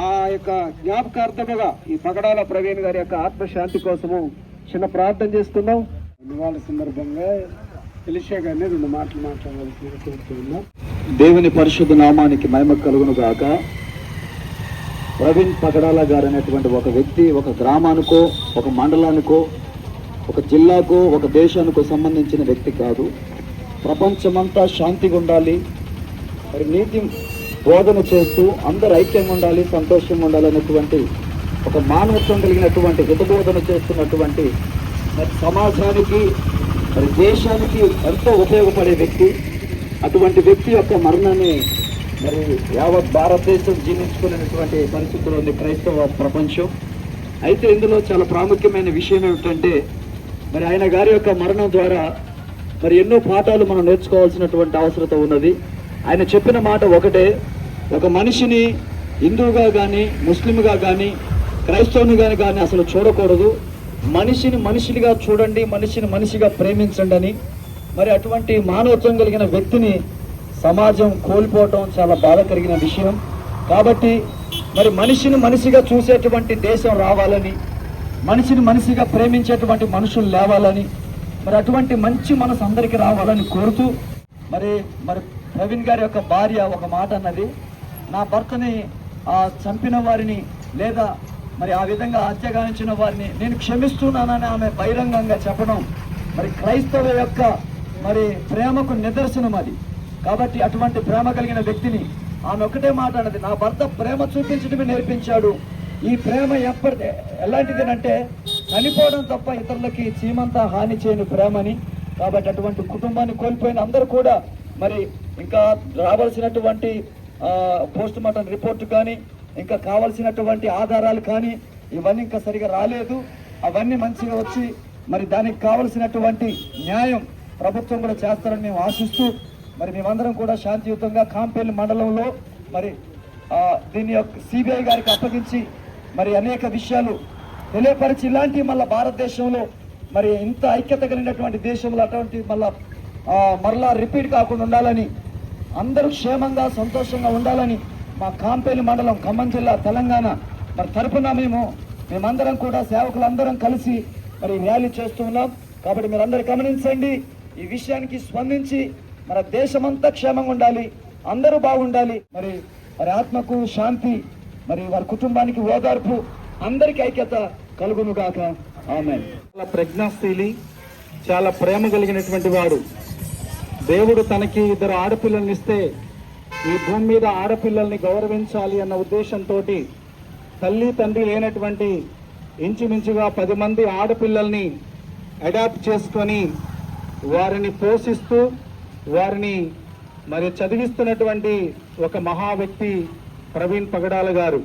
ఆ యొక్క జ్ఞాపకార్థముగా ఈ పగడాల ప్రవీణ్ గారి యొక్క ఆత్మశాంతి కోసము చిన్న ప్రార్థన చేస్తున్నాం. ఇవాళ సందర్భంగా తెలిసే గారిని రెండు మాటలు మాట్లాడవలసిందిగా కోరుతున్నాం దేవుని పరిశుద్ధ నామానికి మహిమ కలుగును గాక ప్రవీణ్ పగడాల గారు అనేటువంటి ఒక వ్యక్తి ఒక గ్రామానికో ఒక మండలానికో ఒక జిల్లాకో ఒక దేశానికో సంబంధించిన వ్యక్తి కాదు. ప్రపంచమంతా శాంతిగా ఉండాలి మరి నీతి బోధన చేస్తూ అందరు ఐక్యంగా ఉండాలి సంతోషంగా ఉండాలనేటువంటి ఒక మానవత్వం కలిగినటువంటి హితబోధన చేస్తున్నటువంటి మరి సమాజానికి మరి దేశానికి ఎంతో ఉపయోగపడే వ్యక్తి. అటువంటి వ్యక్తి యొక్క మరణాన్ని మరి యావత్ భారతదేశం జీవించుకునేటువంటి పరిస్థితులు ఉంది క్రైస్తవ ప్రపంచం. అయితే ఇందులో చాలా ప్రాముఖ్యమైన విషయం ఏమిటంటే మరి ఆయన గారి యొక్క మరణం ద్వారా మరి ఎన్నో పాఠాలు మనం నేర్చుకోవాల్సినటువంటి అవసరత ఉన్నది. ఆయన చెప్పిన మాట ఒకటే ఒక మనిషిని హిందువుగా కానీ ముస్లింగా కానీ క్రైస్తవునిగా కానీ అసలు చూడకూడదు. మనిషిని మనిషిగా చూడండి మనిషిని మనిషిగా ప్రేమించండి అని మరి అటువంటి మానవత్వం కలిగిన వ్యక్తిని సమాజం కోల్పోవటం చాలా బాధ కలిగిన విషయం. కాబట్టి మరి మనిషిని మనిషిగా చూసేటువంటి దేశం రావాలని మనిషిని మనిషిగా ప్రేమించేటువంటి మనుషులు లేవాలని మరి అటువంటి మంచి మనసు అందరికీ రావాలని కోరుతూ మరి మరి ప్రవీణ్ గారి యొక్క భార్య ఒక మాట అన్నది. నా భర్తని చంపిన వారిని లేదా మరి ఆ విధంగా హత్యగానించిన వారిని నేను క్షమిస్తున్నానని ఆమె బహిరంగంగా చెప్పడం మరి క్రైస్తవ యొక్క మరి ప్రేమకు నిదర్శనం అది. కాబట్టి అటువంటి ప్రేమ కలిగిన వ్యక్తిని ఆమె ఒకటే మాట అన్నది నా భర్త ప్రేమ చూపించడమే నేర్పించాడు. ఈ ప్రేమ ఎప్పటి ఎలాంటిదేనంటే చనిపోవడం తప్ప ఇతరులకి చీమంతా హాని చేయని ప్రేమని. కాబట్టి అటువంటి కుటుంబాన్ని కోల్పోయిన అందరూ కూడా మరి ఇంకా రావాల్సినటువంటి పోస్ట్ మార్టం రిపోర్ట్ కానీ ఇంకా కావాల్సినటువంటి ఆధారాలు కానీ ఇవన్నీ ఇంకా సరిగా రాలేదు. అవన్నీ మంచిగా వచ్చి మరి దానికి కావలసినటువంటి న్యాయం ప్రభుత్వం కూడా చేస్తారని మేము ఆశిస్తూ మరి మేమందరం కూడా శాంతియుతంగా కాంపేల్ మండలంలో మరి దీని యొక్క సిబిఐ గారికి అప్పగించి మరి అనేక విషయాలు తెలియపరిచి ఇలాంటి మళ్ళీ భారతదేశంలో మరి ఇంత ఐక్యత కలిగినటువంటి దేశంలో అటువంటి మళ్ళా మరలా రిపీట్ కాకుండా ఉండాలని అందరూ క్షేమంగా సంతోషంగా ఉండాలని మా కాంపేలి మండలం ఖమ్మం జిల్లా తెలంగాణ. మరి తరపున మేము మేమందరం కూడా సేవకులందరం కలిసి మరి ర్యాలీ చేస్తూ ఉన్నాం. కాబట్టి మీరందరూ గమనించండి ఈ విషయానికి స్పందించి మన దేశమంతా క్షేమంగా ఉండాలి అందరూ బాగుండాలి. మరి మరి ఆత్మకు శాంతి మరి వారి కుటుంబానికి ఓదార్పు అందరికి ఐక్యత కలుగును కాక ఆమె చాలా ప్రజ్ఞాశీలి చాలా ప్రేమ కలిగినటువంటి వాడు. దేవుడు తనకి ఇద్దరు ఆడపిల్లల్ని ఇస్తే ఈ భూమి మీద ఆడపిల్లల్ని గౌరవించాలి అన్న ఉద్దేశంతో తల్లి తండ్రి లేనటువంటి ఇంచుమించుగా పది మంది ఆడపిల్లల్ని అడాప్ట్ చేసుకొని వారిని పోషిస్తూ వారిని మరి చదివిస్తున్నటువంటి ఒక మహా వ్యక్తి ప్రవీణ్ పగడాల గారు.